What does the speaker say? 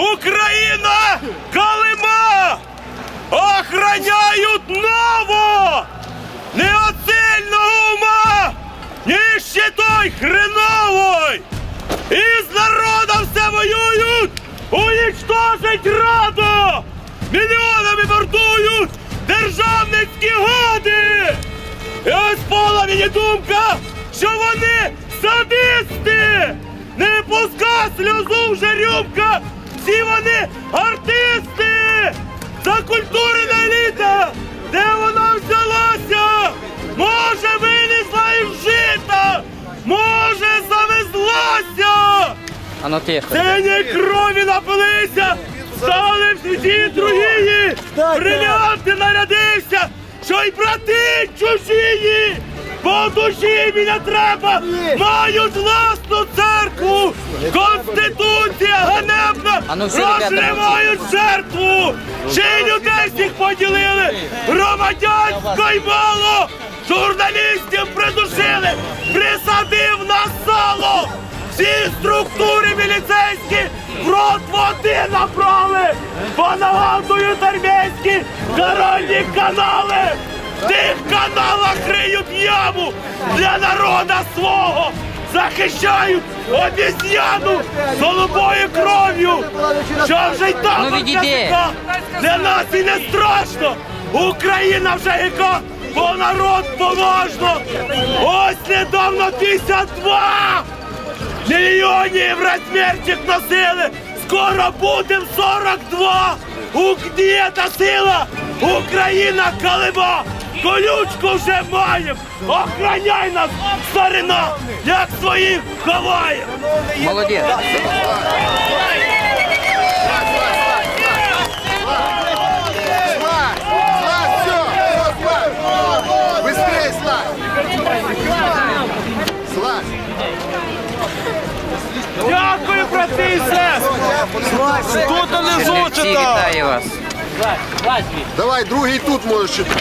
Україна калима! Охраняють ново! Не оцільного ума! Ніж ще той хреновий. І з народом все воюють! Унічтожить раду! Мільйонами вартують державницькі годи! І ось пола мені думка, що вони садисти! Не пуска сльозу вже рюмка! Всі артисти! Закультурена еліта! Де вона взялася? Може вилізла із жита! Може завезлася! А ну тихо. Сині крові напилися! Стали в світі другії! Брилянти нарядився! Що й брати чужії! По душі мені треба! Мають власну церкву! Конституція ганебна! Ну Розривають жертву! Й людей всіх поділили! Громадянської мало! Журналістів придушили! Присадив на сало! Всі структури міліцейські в рот води набрали! Бо нагадують армійські коронні канали! В тих каналах криють яму для народа свого! Захищають обіз'яну голубою кров'ю! Що вже й там Ну? Для нас і не страшно! Україна вже яка, бо народ поважно! Ось недавно 52! Мільйонів розмірчик носили! Скоро будем 42! У де та сила? Україна калиба! Колючку вже маєм! Охраняй нас, старина! Як своїх ховає! Молодець. Дякую, брати і сестри! Тут не вітаю вас. Давай, другий тут можеш читати.